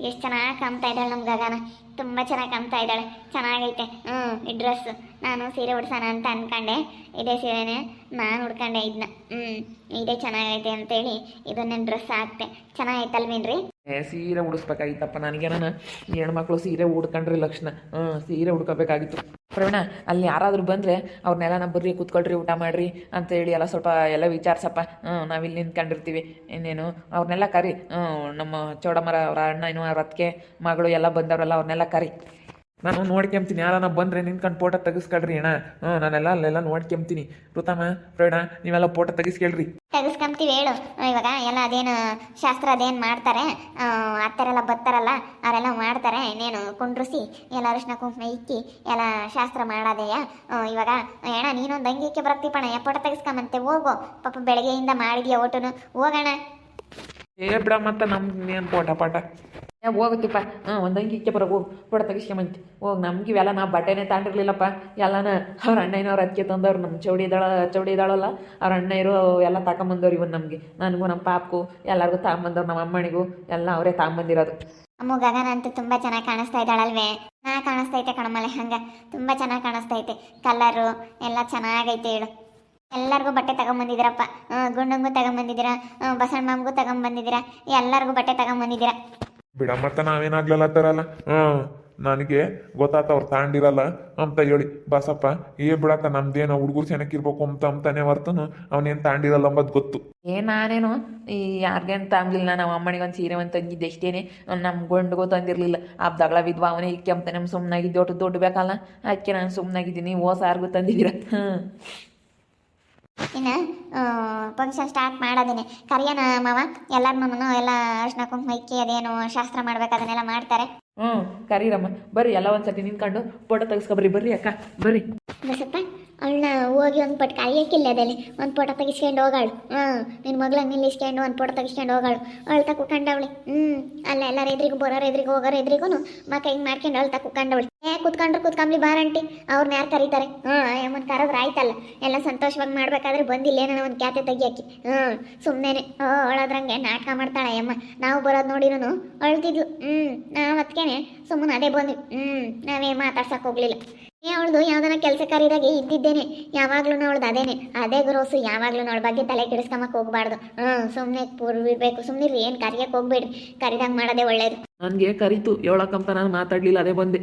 ಎಷ್ಟು ಚೆನ್ನಾಗಿ ಕಾಣ್ತಾ ಇದ್ದಾಳೆ ನಮ್ಮ ಗಗನ. ತುಂಬ ಚೆನ್ನಾಗಿ ಕಾಣ್ತಾ ಇದ್ದಾಳೆ. ಚೆನ್ನಾಗೈತೆ. ಹ್ಞೂ ಈ ಡ್ರೆಸ್ ನಾನು ಸೀರೆ ಉಡ್ಸೋಣ ಅಂತ ಅನ್ಕೊಂಡೆ. ಇದೇ ಸೀರೆನೇ ನಾನು ಉಡ್ಕೊಂಡೆ ಇದನ್ನ ಹ್ಞೂ ಇದೇ ಚೆನ್ನಾಗೈತೆ ಅಂತೇಳಿ ಇದನ್ನ ಡ್ರೆಸ್ ಹಾಕ್ತೆ ಚೆನ್ನಾಗೈತಲ್ವೇನ್ರಿ? ಸೀರೆ ಉಡಿಸ್ಬೇಕಾಗಿತ್ತಪ್ಪ ನನಗೆ. ನಾನು ಹೆಣ್ಮಕ್ಳು ಸೀರೆ ಉಡ್ಕೊಂಡ್ರಿ ಲಕ್ಷಣ. ಹ್ಞೂ ಸೀರೆ ಉಡ್ಕೋಬೇಕಾಗಿತ್ತು. ಪ್ರವೀಣ ಅಲ್ಲಿ ಯಾರಾದರೂ ಬಂದರೆ ಅವ್ರನ್ನೆಲ್ಲ ನಾವು ಬರ್ರಿ, ಕೂತ್ಕೊಳ್ರಿ, ಊಟ ಮಾಡಿರಿ ಅಂತೇಳಿ ಎಲ್ಲ ಸ್ವಲ್ಪ ಎಲ್ಲ ವಿಚಾರಿಸಪ್ಪ. ಹ್ಞೂ ನಾವಿಲ್ಲಿ ನಿಂತ್ಕೊಂಡಿರ್ತೀವಿ. ಇನ್ನೇನು ಅವ್ರನ್ನೆಲ್ಲ ಕರಿ. ನಮ್ಮ ಚೌಡಮ್ಮರ, ಅವರ ಅಣ್ಣ, ಇನ್ನೂ ಅವ್ರ ಅತ್ತಿಗೆ, ಮಗಳು ಎಲ್ಲ ಬಂದವರೆಲ್ಲ ಅವ್ರನ್ನೆಲ್ಲ ಕರಿ. ನಾನು ನೋಡ್ಕೊಂತೀನಿ ಯಾರನ ಬಂದ್ರೆ ನಿಂತ್ಕೊಂಡು ಫೋಟೋ ತೆಗಿಸ್ಕೊಳ್ರಿ ಅಣ್ಣ. ಹ್ಞೂ ನಾನೆಲ್ಲ ಅಲ್ಲೆಲ್ಲ ನೋಡ್ಕೊಂತೀನಿ ಋತಮ್ಮ ಪ್ರವೀಣ ನೀವೆಲ್ಲ ಫೋಟೋ ತೆಗಿಸ್ಕೊಳ್ರಿ. ತೆಗಿಸ್ಕೊಂತೀವಿ ಹೇಳು. ಇವಾಗ ಎಲ್ಲ ಅದೇನು ಶಾಸ್ತ್ರ ಅದೇನು ಮಾಡ್ತಾರೆ? ಅತ್ತರೆಲ್ಲ ಬರ್ತಾರಲ್ಲ ಅವರೆಲ್ಲ ಮಾಡ್ತಾರೆ. ಇನ್ನೇನು ಕುಂಡ್ರಿಸಿ ಎಲ್ಲ ಅರಿಶಿನ ಕುಂಕುಮ ಇಕ್ಕಿ ಎಲ್ಲ ಶಾಸ್ತ್ರ ಮಾಡೋದೆಯ? ಇವಾಗ ಅಣ್ಣ ನೀನೊಂದು ಬರ್ತೀಪಣ ಬರಕ್ತಿಪ್ಪಣ ಫೋಟೋ ತೆಗಿಸ್ಕೊಂಬಂತೆ ಹೋಗು. ಪಾಪ ಬೆಳಗ್ಗೆಯಿಂದ ಮಾಡಿದ್ಯಾ ಒಟ್ಟುನು ಹೋಗೋಣ ಏ ಬಿಡ ಮತ್ತೆ ನಮ್ಗೆ ಏನು ಪೋಟ ಪಾಠ. ಏ ಹೋಗುತ್ತಿಪ್ಪ ಹಾಂ ಒಂದು ಅಂಗಿಕ್ಕೆ ಬರೋ ಹೋಗಿ. ತೆಗಿಸ್ಕೊಂಬಂತಿ ಹೋಗಿ, ನಮ್ಗೆ ಇವೆಲ್ಲ ನಾವು ಬಟ್ಟೆನೇ ತಾಂಡಿರ್ಲಿಲ್ಲಪ್ಪ. ಎಲ್ಲನ ಅವ್ರ ಅಣ್ಣನವ್ರು ಅದಕ್ಕೆ ತಂದವ್ರು. ನಮ್ಮ ಚೌಡಿ ಇದ್ದಾಳ ಚೌಡಿ ಇದ್ದಾಳಲ್ಲ ಅವ್ರ ಇರೋ ಎಲ್ಲ ತಗೊಂಬಂದವ್ರು ಇವನ್ ನಮಗೆ. ನನಗೂ ನಮ್ಮ ಪಾಪಗೂ, ಎಲ್ಲರಿಗೂ ತಗೊಂಬಂದವ್ರು ನಮ್ಮ ಅಮ್ಮನಿಗೂ. ಎಲ್ಲ ಅವರೇ ತಗೊಂಬಂದಿರೋದು ಅಮ್ಮ ಗಗನ ಅಂತೂ ತುಂಬ ಚೆನ್ನಾಗಿ ಕಾಣಿಸ್ತಾ ಇದ್ದಾಳಲ್ವೇ? ನಾ ಕಾಣಿಸ್ತೈತೆ ಕಣಮಲೆ ಹಂಗ. ತುಂಬ ಚೆನ್ನಾಗಿ ಕಾಣಿಸ್ತೈತೆ. ಕಲರು ಎಲ್ಲ ಚೆನ್ನಾಗೈತೆ ಹೇಳು. ಎಲ್ಲರಿಗೂ ಬಟ್ಟೆ ತಗೊಂಬಂದಿದ್ದೀರಪ್ಪ. ಗುಂಡಂಗೂ ತಗೊಂಬಂದಿದ್ದೀರಾ? ಬಸಣ್ಣ ಮಾಮಗೂ ತಗೊಂಬಂದಿದ್ದೀರಾ? ಎಲ್ಲರಿಗೂ ಬಟ್ಟೆ ತಗೊಂಬಂದಿದ್ದೀರಾ? ಬಿಡ. ನಾವೇನಾಗ್ಲಲ್ಲ ತರಲ್ಲ ಹ್ಞೂ. ನನಗೆ ಗೊತ್ತಾತ ಅವ್ರು ತಾಂಡಿರಲ್ಲ. ಅಂತ ಹೇಳಿ, ಬಸಪ್ಪ, ಏ ಬಿಡಕ್ಕ ನಮ್ದೇನು ಹುಡುಗರು ಚೆನ್ನಾಗಿರ್ಬೇಕು ಅಂತ, ಅಂತಾನೆ ಹೊರ್ತನು. ಅವನೇನು ತಾಂಡಿರಲ್ಲ ಅಂಬದ್ ಗೊತ್ತು. ಏ, ನಾನೇನು? ಈ ಯಾರಿಗೇನು ತಾಂಬಲಿಲ್ಲ ನಮ್ಮ ಅಮ್ಮನಿಗೆ ಒಂದು ಸೀರೆ ಒಂದು ತಂದಿದ್ದೆ ಅಷ್ಟೇನೆ. ನಮ್ಮ ತಂದಿರ್ಲಿಲ್ಲ. ತಂದಿರಲಿಲ್ಲ ದಗಳ ವಿದ್ವ, ಅವನೇ ಇಕ್ಕೆ, ಅಂತಾನೆ ಸುಮ್ಮನಾಗಿದ್ದೆ ದೊಡ್ಡ ದುಡ್ಡು ಬೇಕಲ್ಲ? ಅದಕ್ಕೆ ನಾನು ಸುಮ್ಮನಾಗಿದ್ದೀನಿ ಓ ಸಾರ್ಗೂ ತಂದಿದ್ದೀರ? ಇನ್ನು ಫಂಕ್ಷನ್ ಸ್ಟಾರ್ಟ್ ಮಾಡೋದೇನೆ. ಕರಿಯನ ಮಾವ ಎಲ್ಲರನ್ನೂ ಎಲ್ಲ ಅರ್ಶಿನ ಕುಂಕುಮ ಇಕ್ಕಿ ಅದೇನು ಶಾಸ್ತ್ರ ಮಾಡ್ಬೇಕು ಅದನ್ನೆಲ್ಲ ಮಾಡ್ತಾರೆ. ಹ್ಞೂ ಕರೀರಮ್ಮ. ಬರ್ರಿ ಎಲ್ಲ ಒಂದ್ಸತಿ ನಿಂತ್ಕೊಂಡು ಫೋಟೋ ತೆಗಿಸ್ಕೊಬ್ರಿ ಬರ್ರಿ ಅಕ್ಕ ಬರ್ರಿ. ಬಸಪ್ಪ ಅವಳನ್ನ ಹೋಗಿ ಒಂದು ಪಟ್ಟು ಕಾಯಕ್ಕಿಲ್ಲ ಅದಲ್ಲಿ? ಒಂದು ಫೋಟೋ ತೆಗಿಸ್ಕೊಂಡು ಹೋಗಾಳು. ಹ್ಞೂ ನಿನ್ನ ಮಗ್ಳ ನಿಲ್ಲಿಸ್ಕೊಂಡು ಒಂದು ಫೋಟೋ ತೆಗಿಸ್ಕೊಂಡು ಹೋಗಾಳು. ಅಳ್ತಾ ಕಂಡವಳೆ. ಹ್ಞೂ ಅಲ್ಲ ಎಲ್ಲ ಎದ್ರಿಗೂ ಬರೋ ಎದ್ರಿಗೂ ಹೋಗೋ ಎದ್ರಿಗೂ ಮಕ್ಕ ಹಿಂಗೆ ಮಾಡ್ಕೊಂಡು ಅಳ್ತಾ ಕುತ್ಕೊಂಡವಳಿ ಏ, ಕುತ್ಕೊಂಡ್ರು ಕುತ್ಕೊಂಬ್ಲಿ ಬಾರಂಟಿ ಅವ್ರನ್ನ ಯಾರು ಕರೀತಾರೆ? ಹ್ಞೂ ಅಮ್ಮನ ಕರೋದ್ರೆ ಆಯ್ತಲ್ಲ. ಎಲ್ಲ ಸಂತೋಷವಾಗಿ ಮಾಡ್ಬೇಕಾದ್ರೆ ಬಂದಿಲ್ಲ. ಏನೋ ಒಂದು ಕ್ಯಾತೆ ತೆಗಿಯಾಕಿ. ಹ್ಞೂ ಸುಮ್ಮನೆ ಅಳದ್ರಂಗೆ ನಾಟಕ ಮಾಡ್ತಾಳೆ ಅಮ್ಮ ನಾವು ಬರೋದು ನೋಡಿರೂ ಅಳ್ತಿದ್ಲು. ಹ್ಞೂ ನಾವು ಅದಕ್ಕೇನೆ ಸುಮ್ಮನೆ ಅದೇ ಬಂದ್ವಿ. ಹ್ಞೂ ನಾವೇ ಮಾತಾಡ್ಸಕ್ಕೆ ಹೋಗ್ಲಿಲ್ಲ. ಏ ಅವಳದು ಯಾವ್ದನ ಕೆಲಸ ಕಾರ್ಯದಾಗೆ ಇದ್ದಿದ್ದೇನೆ ಯಾವಾಗ್ಲೂ ಅವಳದು ಅದೇನೆ. ಅದೇ ಗ್ರೋಸು ಯಾವಾಗ್ಲೂ ಅವಳ ಬಗ್ಗೆ ತಲೆ ಕೆಡಿಸ್ಕೊಂಬಕ್ ಹೋಗ್ಬಾರ್ದು. ಹ್ಮ್ ಸುಮ್ಮನೆ ಪೂರ್ವಿರ್ಬೇಕು ಸುಮ್ಮನೆ ಏನು ಕರಿಯಕ್ ಹೋಗ್ಬೇಡ್ರಿ. ಕರಿದಂಗೆ ಮಾಡೋದೇ ಒಳ್ಳೇದು. ನನಗೆ ಕರೀತು ಹೇಳಕ್ಕಂತ ನಾನು ಮಾತಾಡ್ಲಿಲ್ಲ, ಅದೇ ಬಂದೆ.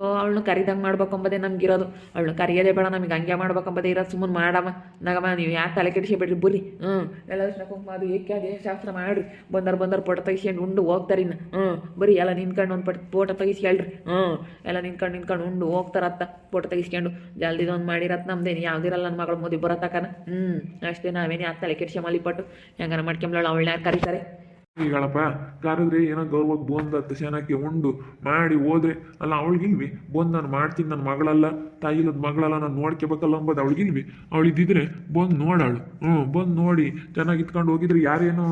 ಅವಳನ್ನ ಕರಿದಂಗೆ ಮಾಡ್ಬೇಕಂಬದೇ ನಮ್ಗಿರೋದು. ಅವಳು ಕರಿಯೋದೇ ಬೇಡ, ನಮಗೆ ಹಂಗೆ ಮಾಡ್ಬೇಕಂಬದೇ ಇರೋದು. ಸುಮ್ಮನೆ ಮಾಡಮ್ಮ ನಗಮ್ಮ ನೀವು ಯಾಕೆ ತಲೆ ಕೆಡಿಸ್ಕೊಬೇಡ್ರಿ ಬರ್ರಿ ಹ್ಞೂ ಎಲ್ಲ ಕುಂಕುಮ ಅದು ಏಕೆ ಅದೇ ಶಾಸ್ತ್ರ ಮಾಡ್ರಿ ಬಂದರ್ ಬಂದರ್ ಫೋಟೋ ತೆಗಿಸ್ಕೊಂಡು ಉಂಡು, ಹೋಗ್ತಾರೆ ಇನ್ನು. ಹ್ಞೂ ಬರೀ, ಎಲ್ಲ ನಿಂತ್ಕೊಂಡು ಒಂದು ಪಟ್ ಫೋಟೋ ತೆಗಿಸ್ಕೊಳ್ರಿ ಹ್ಞೂ ಎಲ್ಲ ನಿಂತ್ಕೊಂಡು ನಿಂತ್ಕೊಂಡು ಉಂಡು ಹೋಗ್ತಾರತ್ತ ಫೋಟೋ ತೆಗಿಸ್ಕೊಂಡು. ಜಲ್ದಿದು ಒಂದು ಮಾಡಿರತ್ ನಮ್ದೇನು ಯಾವ್ದಿರಲ್ಲ ನನ್ನ ಮಗಳು ಮದುವೆ ಬರತ್ತಕನ ಹ್ಞೂ ಅಷ್ಟೇ ನಾವೇನು ಯಾಕೆ ತಲೆ ಕೆಡಿಸಿ ಮಲಿಪಟ್ಟು. ಹೆಂಗಾರ ಮಾಡ್ಕೊಂಬಳ ಅವಳನ್ನ ಯಾರು ಕರೀತಾರೆ? ಈಗಳಪ್ಪ ಕರೆದ್ರೆ ಏನೋ ಗೌರವಕ್ಕೆ ಬೋಂದ ಚೆನ್ನಾಗಿ ಉಂಡು, ಮಾಡಿ ಹೋದ್ರೆ. ಅಲ್ಲ, ಅವಳಿಗಿಲ್ವಿ? ಬೋಂದ್, ನಾನು ಮಾಡ್ತೀನಿ, ನನ್ನ ಮಗಳಲ್ಲ ತಾಯಿ ಇಲ್ಲದ ಮಗಳಲ್ಲ, ನಾನು ನೋಡ್ಕೋಬೇಕಲ್ಲ ಅಂಬೋದು ಅವಳಿಗಿಲ್ವಿ? ಅವಳಿದ್ದಿದ್ರೆ ಬಂದು ನೋಡಾಳು. ಹ್ಞೂ, ಬಂದು ನೋಡಿ, ಚೆನ್ನಾಗಿ ಇತ್ಕೊಂಡು ಹೋಗಿದ್ರೆ ಯಾರೇನು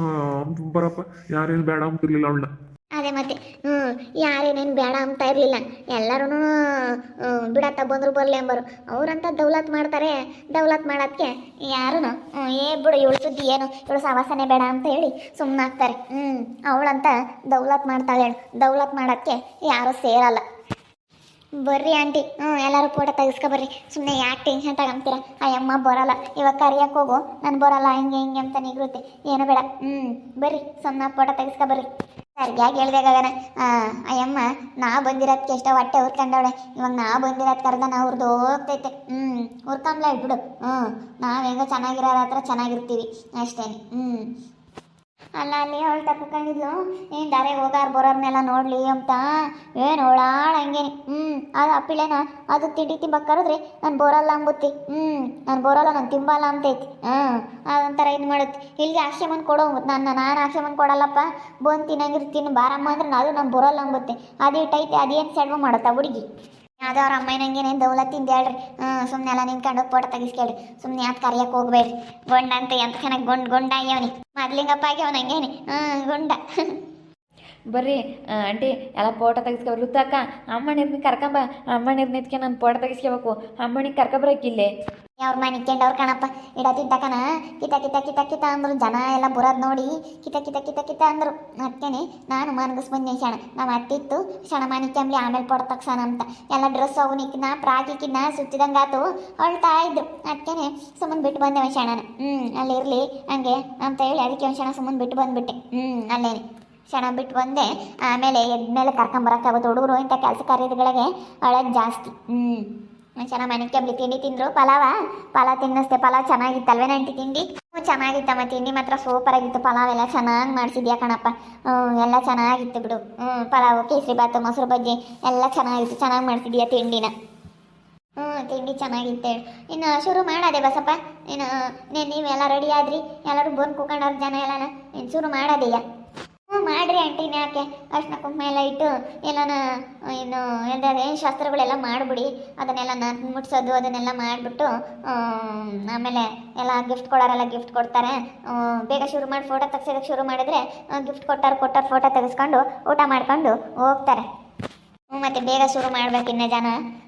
ಅಂಬರಪ್ಪ ಬರಪ್ಪ ಯಾರೇನು ಬೇಡ ಅಂತಿರ್ಲಿಲ್ಲ ಅವಳನ್ನ. ಅದೇ ಮತ್ತೆ ಹ್ಞೂ ಯಾರೇನೇನು ಬೇಡ ಅಂತ ಇರಲಿಲ್ಲ. ಎಲ್ಲರೂ ಬಿಡತ್ತ ಬಂದ್ರು ಬರಲಿ ಅಂಬರು. ಅವ್ರಂತ ದೌಲತ್ ಮಾಡ್ತಾರೆ, ದೌಲತ್ ಮಾಡೋದಕ್ಕೆ ಯಾರೂ ಏ ಬಿಡು, ಇವಳು ಸುದ್ದಿ ಏನು, ಇವಳು ಸವಾಸನೆ ಬೇಡ ಅಂತ ಹೇಳಿ ಸುಮ್ಮನಾಗ್ತಾರೆ ಹ್ಞೂ ಅವಳಂತ ದೌಲತ್ ಮಾಡ್ತಾಳೆ ಹೇಳು. ದೌಲತ್ ಮಾಡೋಕ್ಕೆ ಯಾರೂ ಸೇರಲ್ಲ. ಬರ್ರಿ ಆಂಟಿ ಹ್ಞೂ ಎಲ್ಲರೂ ಫೋಟೋ ತೆಗಿಸ್ಕೊ ಬರ್ರಿ. ಸುಮ್ಮನೆ ಯಾಕೆ ಟೆನ್ಷನ್ ತಗೊಂತೀರ? ಆ ಅಮ್ಮ ಬರಲ್ಲ. ಇವಾಗ ಕರಿಯಕ್ಕೆ ಹೋಗು. ನಾನು ಬರಲ್ಲ, ಹಿಂಗೆ ಹಿಂಗೆ ಅಂತ ನಿಗೃತಿ. ಏನು ಬೇಡ. ಹ್ಞೂ ಬರ್ರಿ ಸುಮ್ಮನೆ ಫೋಟೋ ತೆಗಿಸ್ಕೊ ಬರ್ರಿ. ಸರಿಯಾಗಿ ಹೇಳ್ಬೇಕಾಗಣ ಅಯ್ಯಮ್ಮ, ನಾ ಬಂದಿರೋದಕ್ಕೆ ಎಷ್ಟೋ ಹೊಟ್ಟೆ ಹುರ್ಕೊಂಡವಳೆ ಇವಾಗ ನಾ ಬಂದಿರೋದ್ ಕರ್ದ ನಾ ಹುರ್ದು ಹೋಗ್ತೈತೆ. ಹ್ಮ್ ಹುರ್ಕೊಂಬ್ಲ ಬಿಡು. ಹ್ಮ್, ನಾವು ಹೆಂಗೋ ಚೆನ್ನಾಗಿರೋರ ಹತ್ರ ಚೆನ್ನಾಗಿರ್ತೀವಿ. ಅಷ್ಟೇ ಹ್ಞೂ ಅಲ್ಲ, ಅಲ್ಲಿ ಅವಳು ತಪ್ಪಿಕೊಂಡಿದ್ಲು. ಏನು ದಾರೆ ಹೋಗಾರ ಬರೋರ್ನೆಲ್ಲ ನೋಡ್ಲಿ ಅಂತ. ಏನು ಅವಳಾಳ ಹಂಗೇನಿ. ಹ್ಞೂ ಅದು ಅಪ್ಪಿಳೆನ, ಅದು ತಿಂಡಿ ತಿಂಬಕ್ಕೆ ಕರೆದ್ರಿ ನಾನು ಬೋರಲ್ಲ ಅಂಬುತ್ತಿ. ಹ್ಞೂ ನಾನು ಬೋರಲ್ಲ, ನಾನು ತಿಂಬಲ್ಲ ಅಂತೈತಿ. ಹಾಂ, ಅದೊಂಥರ ಇದು ಮಾಡುತ್ತೆ. ಇಲ್ಲಿಗೆ ಆಕ್ಷೇಮನ್ ಕೊಡೋ, ನನ್ನ, ನಾನು ಆಕ್ಷೇಮನ್ ಕೊಡಲ್ಲಪ್ಪ. ಬಂದು ತಿನ್ನಂಗಿರ್ತೀನಿ ಬಾರಮ್ಮ ಅಂದ್ರೆ ಅದು ನಾನು ಬರೋಲ್ಲ ಅಂಬುತ್ತೆ. ಅದು ಇಟ್ಟೈತೆ ಅದೇನು ಸೆಡ್ವ ಮಾಡುತ್ತಾ ಹುಡುಗಿ? ಯಾವುದೋ ಅವ್ರ ಅಮ್ಮನಂಗೇನೇನು ದೌಲತ್ತಿಂದ ಹೇಳ್ರಿ. ಸುಮ್ಮನೆ ಎಲ್ಲ ನಿಂತ್ಕೊಂಡು ಫೋಟೋ ತೆಗಿಸ್ಕೇಳ್ರಿ. ಸುಮ್ಮನೆ ಯಾಕೆ ಕರಿಯಕ್ಕೆ ಹೋಗ್ಬೇಡ್ರಿ. ಗೊಂಡ ಅಂತ ಎಂತ ಚೆನ್ನಾಗಿ ಗೊಂಡ್ ಗೊಂಡ ಆಗ್ಯವನಿ. ಮೊದ್ಲಿಂಗಪ್ಪ ಆಗ್ಯವನ ಹಂಗೇನೆ. ಹ್ಞೂ ಗುಂಡ. ಬರ್ರಿ ಆಂಟಿ, ಎಲ್ಲ ಫೋಟೋ ತೆಗಿಸ್ಕೊ ರುತ್ತಕ್ಕ ಅಮ್ಮನಿರ್ನಿ ಕರ್ಕೊಂಬ ಅಮ್ಮನಿರ್ ನಿತ್ಕೆ ನಾನು ಫೋಟೋ ತೆಗಿಸ್ಕೋಬೇಕು ಅಮ್ಮನಿಗೆ ಕರ್ಕೊಬರಕ್ಕಿಲ್ಲೇ ಅವ್ರ ಮನೆ ಅವ್ರು ಕಣಪ್ಪ ಇಡತಿದ್ದಕನ ಕಿತ ಕಿತ ಕಿತ ಕಿತ ಅಂದ್ರು. ಜನ ಎಲ್ಲ ಬುರದ್ ನೋಡಿ, ಕಿತ ಕಿತ ಕಿತ ಕಿತ ಅಂದ್ರು. ಅದಕ್ಕೇನೆ ನಾನು ಮನಗಸ್ ಬಂದೆ ಶಣ. ನಮ್ಮ ಅತ್ತಿತ್ತು ಶಣ ಮಾನಿಕ್ಯಂಬ್ಲಿ ಆಮೇಲೆ ಪೊಡ ತಕ್ಷಣ ಅಂತ. ಎಲ್ಲ ಡ್ರೆಸ್ ಅವು ನಿಕ್ಕಿನ ಪ್ರಾಕಿಕಿನ ಸುತ್ತಿದಂಗಾತು ಅಳ್ತಾ ಇದ್ರು. ಅದಕ್ಕೇನೆ ಸುಮ್ಮನೆ ಬಿಟ್ಟು ಬಂದೆವ ಶಣನ. ಅಲ್ಲಿ ಇರ್ಲಿ, ಹಂಗೆ ಅಂತ ಹೇಳಿ ಅದಕ್ಕೆ ಒಂದು ಶಣ ಸುಮ್ಮನೆ ಬಿಟ್ಟು ಬಂದ್ಬಿಟ್ಟೆ. ಹ್ಞೂ ಅಲ್ಲೇನೆ. ಕ್ಷಣ ಬಿಟ್ಟು ಬಂದೆ, ಆಮೇಲೆ ಎದ್ಮೇಲೆ ಕರ್ಕೊಂಬರಕ್ಕಾಗುತ್ತೆ ಹುಡುಗರು ಇಂಥ ಕೆಲಸ ಕಾರ್ಯಗಳಿಗೆ ಒಳಗೆ ಜಾಸ್ತಿ. ಹ್ಞೂ ಚೆನ್ನಾಗಿ ಮನೆಗೆ ಕೆಬ್ಲಿ ತಿಂಡಿ ತಿಂದರು. ಪಲಾವ? ಪಲಾವ್ ತಿನ್ನಿಸ್ದೆ ಪಲಾವ್ ಚೆನ್ನಾಗಿತ್ತಲ್ವೇ ನಂಟಿ ತಿಂಡಿ? ಚೆನ್ನಾಗಿತ್ತಮ್ಮ. ತಿಂಡಿ ಮಾತ್ರ ಸೂಪರ್ ಆಗಿತ್ತು ಪಲಾವ್ ಎಲ್ಲ ಚೆನ್ನಾಗಿ ಮಾಡಿಸಿದ್ಯಾ ಕಣಪ್ಪ. ಎಲ್ಲ ಚೆನ್ನಾಗಿತ್ತು ಬಿಡು. ಹ್ಞೂ ಪಲಾವು, ಕೇಸರಿ ಬಾತು ಮೊಸರು ಬಜ್ಜಿ ಎಲ್ಲ ಚೆನ್ನಾಗಿತ್ತು. ಚೆನ್ನಾಗಿ ಮಾಡಿಸಿದ್ಯಾ ತಿಂಡಿನ? ಹ್ಞೂ ತಿಂಡಿ ಚೆನ್ನಾಗಿತ್ತು ಇನ್ನು ಶುರು ಮಾಡೋದೆ ಬಸಪ್ಪ. ಇನ್ನು, ನೀನು ನೀವೆಲ್ಲ ರೆಡಿ ಆದ್ರಿ? ಎಲ್ಲರೂ ಬಂದು ಕೂಕೊಂಡವ್ರ ಜನ ಎಲ್ಲನ. ಇನ್ನು ಶುರು ಮಾಡೋದೆಯಾ? ಮಾಡ್ರಿ ಆಂಟಿ ಯಾಕೆ ಅರ್ಶಿನ ಕುಂಕುಮ ಎಲ್ಲ ಇಟ್ಟು ಎಲ್ಲನ ಏನು ಎಂದರೆ ಶಾಸ್ತ್ರಗಳೆಲ್ಲ ಮಾಡಿಬಿಡಿ. ಅದನ್ನೆಲ್ಲ ನಾನು ಮುಟ್ಸೋದು, ಅದನ್ನೆಲ್ಲ ಮಾಡಿಬಿಟ್ಟು ಆಮೇಲೆ ಎಲ್ಲ ಗಿಫ್ಟ್ ಕೊಡೋರೆಲ್ಲ ಗಿಫ್ಟ್ ಕೊಡ್ತಾರೆ. ಬೇಗ ಶುರು ಮಾಡಿ ಫೋಟೋ ತೆಗ್ಸೋದಕ್ಕೆ ಶುರು ಮಾಡಿದ್ರೆ ಗಿಫ್ಟ್ ಕೊಟ್ಟಾರು ಕೊಟ್ಟಾರು ಫೋಟೋ ತೆಗೆಸ್ಕೊಂಡು, ಊಟ ಮಾಡ್ಕೊಂಡು ಹೋಗ್ತಾರೆ. ಮತ್ತೆ ಬೇಗ ಶುರು ಮಾಡ್ಬೇಕು ಇನ್ನ ಜನ.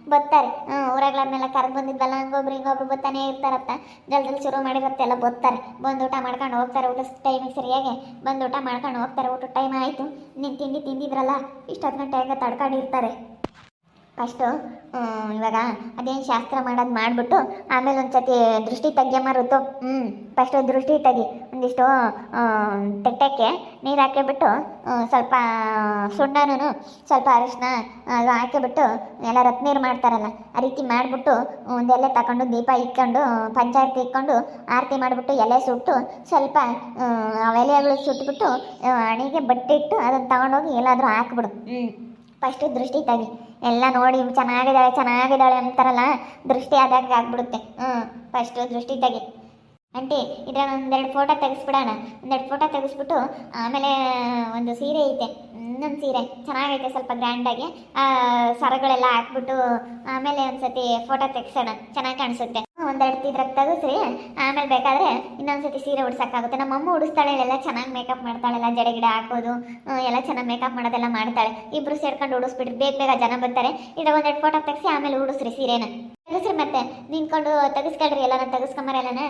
ಬರ್ತಾರೆ. ಹ್ಞೂ ಊರಾಗ್ಲಾದ್ಮೇಲೆ ಕರೆದು ಬಂದಿದ್ದಲ್ಲ ಹಂಗೊಬ್ರು ಹಿಂಗೊಬ್ರು ಬರ್ತಾನೆ ಇರ್ತಾರತ್ತ. ಜಲ್ದಿ ಶುರು ಮಾಡಿ ಬರ್ತೆಲ್ಲ ಬರ್ತಾರೆ. ಬಂದು ಊಟ ಮಾಡ್ಕೊಂಡು ಹೋಗ್ತಾರೆ ಊಟ ಟೈಮಿಗೆ ಸರಿಯಾಗಿ. ಬಂದು ಊಟ ಮಾಡ್ಕೊಂಡು ಹೋಗ್ತಾರೆ ಊಟ ಟೈಮ್ ಆಯಿತು. ನೀನು ತಿಂಡಿ ತಿಂದಿದ್ರಲ್ಲ, ಇಷ್ಟೊತ್ತು ಗಂಟೆಗೆ ತಡ್ಕೊಂಡಿರ್ತಾರೆ. ಫಸ್ಟು ಇವಾಗ ಅದೇನು ಶಾಸ್ತ್ರ ಮಾಡೋದು ಮಾಡಿಬಿಟ್ಟು ಆಮೇಲೆ ಒಂದು ಸತಿ ದೃಷ್ಟಿ ತೆಗ್ಯಮ್ಮ ಋತು ಹ್ಞೂ ಫಸ್ಟು ದೃಷ್ಟಿ ತೆಗಿ ಒಂದಿಷ್ಟು ತೆಟ್ಟಕ್ಕೆ ನೀರು ಹಾಕಿಬಿಟ್ಟು ಸ್ವಲ್ಪ ಸುಣ್ಣನೂ ಸ್ವಲ್ಪ ಅರಿಶಿನ ಅದು ಹಾಕಿಬಿಟ್ಟು ಎಲ್ಲ ರತ್ನೀರು ಮಾಡ್ತಾರಲ್ಲ ಆ ರೀತಿ ಮಾಡಿಬಿಟ್ಟು ಒಂದೆಲೆ ತಗೊಂಡು ದೀಪ ಇಟ್ಕೊಂಡು ಪಂಚಾರತಿ ಇಟ್ಕೊಂಡು ಆರತಿ ಮಾಡಿಬಿಟ್ಟು ಎಲೆ ಸುಟ್ಟು ಸ್ವಲ್ಪ ಎಲೆಗಳು ಸುಟ್ಬಿಟ್ಟು ಹಣೆಗೆ ಬಟ್ಟೆ ಇಟ್ಟು ಅದನ್ನು ತಗೊಂಡೋಗಿ ಎಲ್ಲಾದರೂ ಹಾಕ್ಬಿಡು. ಹ್ಞೂ ಫಸ್ಟು ದೃಷ್ಟಿ ತೆಗಿ. ಎಲ್ಲ ನೋಡಿ ಚೆನ್ನಾಗಿದ್ದಾಳೆ ಚೆನ್ನಾಗಿದ್ದಾಳೆ ಅಂತಾರಲ್ಲ, ದೃಷ್ಟಿ ಆದಾಗ ಆಗ್ಬಿಡುತ್ತೆ. ಹ್ಞೂ ಫಸ್ಟು ದೃಷ್ಟಿ ತೆಗಿ. ಆಂಟಿ ಇದ್ರಾಗ ಒಂದೆರಡು ಫೋಟೋ ತೆಗೆಸ್ಬಿಡೋಣ. ಒಂದೆರಡು ಫೋಟೋ ತೆಗೆಸ್ಬಿಟ್ಟು, ಆಮೇಲೆ ಒಂದು ಸೀರೆ ಐತೆ. ಇನ್ನೊಂದು ಸೀರೆ. ಚೆನ್ನಾಗೈತೆ ಸ್ವಲ್ಪ ಗ್ರ್ಯಾಂಡಾಗಿ ಸರಗಳೆಲ್ಲ ಹಾಕ್ಬಿಟ್ಟು, ಆಮೇಲೆ ಒಂದು ಸತಿ ಫೋಟೋ ತೆಗ್ಸೋಣ. ಚೆನ್ನಾಗಿ ಕಾಣಿಸುತ್ತೆ. ಒಂದೆರಡು ಇದ್ರಾಗ ತಗಸ್ರಿ ಆಮೇಲೆ ಬೇಕಾದ್ರೆ ಇನ್ನೊಂದ್ಸತಿ ಸೀರೆ ಉಡ್ಸಕ್ಕಾಗುತ್ತೆ. ನಮ್ಮ ಅಮ್ಮ ಉಡಿಸ್ತಾಳೆ ಎಲ್ಲ ಚೆನ್ನಾಗಿ ಮೇಕಪ್ ಮಾಡ್ತಾಳೆಲ್ಲ ಜಡೆ ಗಿಡ ಹಾಕೋದು ಎಲ್ಲ ಚೆನ್ನಾಗಿ ಮೇಕಪ್ ಮಾಡೋದೆಲ್ಲ ಮಾಡ್ತಾಳೆ. ಇಬ್ರು ಸೇರ್ಕೊಂಡು ಉಡಿಸ್ಬಿಟ್ರಿ ಬೇಗ ಬೇಗ ಜನ ಬರ್ತಾರೆ. ಇದ್ರಾಗ ಒಂದೆರಡು ಫೋಟೋ ತೆಗ್ಸಿ ಆಮೇಲೆ ಉಡಿಸ್ರಿ ಸೀರೆನ. ತೆಗಿಸ್ರಿ ಮತ್ತೆ, ನಿಂತ್ಕೊಂಡು ತೆಗಿಸ್ಕೊಳ್ರಿ ಎಲ್ಲನ ತೆಗಿಸ್ಕೊಂಬರ ಎಲ್ಲನ.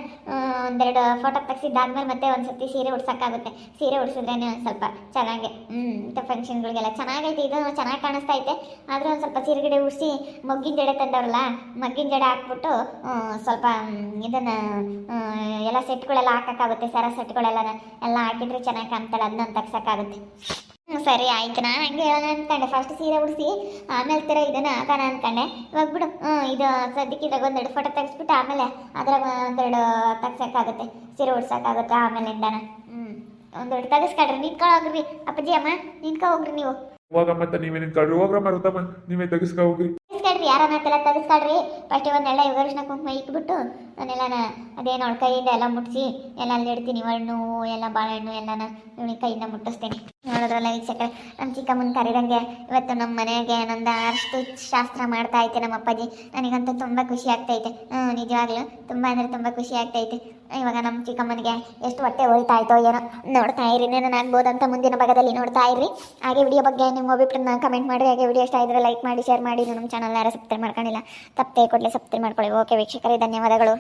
ಒಂದೆರಡು ಫೋಟೋ ತೆಗ್ಸಿದ್ದಾದ್ಮೇಲೆ ಮತ್ತೆ ಒಂದು ಒಂದ್ಸತಿ ಸೀರೆ ಉಡ್ಸಕ್ಕಾಗುತ್ತೆ. ಸೀರೆ ಉಡ್ಸಿದ್ರೇನೆ ಸ್ವಲ್ಪ ಚೆನ್ನಾಗಿ ಹ್ಞೂ ಫಂಕ್ಷನ್ಗಳಿಗೆಲ್ಲ ಚೆನ್ನಾಗೈತೆ, ಇದು ಚೆನ್ನಾಗಿ ಕಾಣಿಸ್ತಾ ಐತೆ. ಆದ್ರೆ ಒಂದು ಸ್ವಲ್ಪ ಸೀರೆ ಗಿಡ ಉಡಿಸಿ, ಮೊಗ್ಗಿನ ಜಡೆ ತಂದವ್ರಲ್ಲ, ಮಗ್ಗಿನ ಜಡೆ ಹಾಕ್ಬಿಟ್ಟು ಸ್ವಲ್ಪ ಇದನ್ನು ಎಲ್ಲ ಸೆಟ್ಗಳೆಲ್ಲ ಹಾಕಕ್ಕಾಗುತ್ತೆ, ಸರ ಸೆಟ್ಗಳೆಲ್ಲ, ಎಲ್ಲ ಹಾಕಿದ್ರೆ ಚೆನ್ನಾಗಿ ಕಾಣ್ತಾಳೆ ಅದನ್ನ ತೆಗ್ಸೋಕ್ಕಾಗುತ್ತೆ. ಸರಿ, ಆಯ್ತು. ನಾನು ಹಂಗೆ ಹೇಳೋಣ ಅನ್ಕೊಂಡೆ. ಫಸ್ಟ್ ಸೀರೆ ಉಡಿಸಿ, ಆಮೇಲೆ ತರ ಇದನ್ನ ಹಾಕೋಣ ಅಂದ್ಕೊಂಡೆ ಇವಾಗ ಬಿಡು ಇದು ಸದ್ಯಕ್ಕೆ ಇದ್ರಾಗ ಒಂದೆರಡು ಫೋಟೋ ತೆಗೆಸ್ಬಿಟ್ಟು ಆಮೇಲೆ ಅದ್ರಾಗ ಒಂದೆರಡು ತೆಗ್ಸೋಕ್ಕಾಗುತ್ತೆ, ಸೀರೆ ಉಡ್ಸೋಕ್ಕಾಗುತ್ತೆ ಆಮೇಲಿಂದನ ಹ್ಞೂ ಒಂದೆರಡು ತೆಗಿಸ್ಕೊಳ್ರಿ. ನಿಂತ್ಕೊಳ್ಳೋ ಹೋಗ್ರಿ, ಅಪ್ಪಾಜಿ, ಅಮ್ಮ, ನಿಂತ್ಕೊ ಹೋಗ್ರಿ ನೀವು. ಹೋಗಮ್ಮ ನೀವೇ ನಿಂತ್ಕೊಳ್ರಿ. ಹೋಗ್ರಮ್ಮ ಋತಮ್ಮ ನೀವೇ ತೆಗಿಸ್ಕೊ ಹೋಗ್ರಿ. ತೆಗಿಸ್ಕೊಳ್ರಿ ಯಾರನ್ನೆಲ್ಲ ತಗಿಸ್ಕೊಳ್ರಿ. ಫಸ್ಟ್ ಒಂದೆಲ್ಲ ಯುಗರ್ಶನ ಕುಂಕುಮ ಇಟ್ಬಿಟ್ಟು ನಾನೆಲ್ಲನ ಅದೇನು ಅವಳ ಕೈಯಿಂದ ಎಲ್ಲ ಮುಟ್ಟಿಸಿ ಎಲ್ಲ ಅಲ್ಲಿ ಇಡ್ತೀನಿ ಹಣ್ಣು, ಎಲ್ಲ ಬಾಳೆಹಣ್ಣು ಎಲ್ಲನ ಇವಳಿಗೆ ಕೈಯಿಂದ ಮುಟ್ಟಿಸ್ತೀನಿ. ನೋಡಿದ್ರಲ್ಲ ವೀಕ್ಷಕರೇ ನಮ್ಮ ಚಿಕ್ಕಮ್ಮನ ಕರೀದಂಗೆ ಇವತ್ತು ನಮ್ಮ ಮನೆಗೆ ನಂದು ಅಷ್ಟು ಶಾಸ್ತ್ರ ಮಾಡ್ತಾ ಐತೆ ನಮ್ಮ ಅಪ್ಪಾಜಿ. ನನಗಂತೂ ತುಂಬ ಖುಷಿ ಆಗ್ತೈತೆ ಹ್ಞೂ ನಿಜವಾಗ್ಲೂ ತುಂಬ ಅಂದರೆ ತುಂಬ ಖುಷಿ ಆಗ್ತೈತೆ ಇವಾಗ ನಮ್ಮ ಚಿಕ್ಕಮ್ಮನಿಗೆ ಎಷ್ಟು ಹೊಟ್ಟೆ ಹೋಯ್ತಾ ಇತ್ತು ಏನೋ ನೋಡ್ತಾ ಇರಿ ನಾನು ಅಂತ ಮುಂದಿನ ಭಾಗದಲ್ಲಿ ನೋಡ್ತಾ ಇರಿ ಹಾಗೆ ವಿಡಿಯೋ ಬಗ್ಗೆ ನಿಮ್ಮ ಅಭಿಪ್ರಾಯನ ಕಮೆಂಟ್ ಮಾಡಿ ಹಾಗೆ ವಿಡಿಯೋ ಇಷ್ಟ ಇದ್ರೆ ಲೈಕ್ ಮಾಡಿ ಶೇರ್ ಮಾಡಿ ನಮ್ಮ ಚಾನಲ್ ಸಬ್ಸ್ಕ್ರೈಬ್ ಮಾಡ್ಕೊಂಡಿಲ್ಲ ತಪ್ಪೇ ಕೊಡಲಿ ಸಬ್ಸ್ಕ್ರೈಬ್ ಮಾಡ್ಕೊಳ್ಳಿ. ಓಕೆ ವೀಕ್ಷಕರೇ ಧನ್ಯವಾದಗಳು.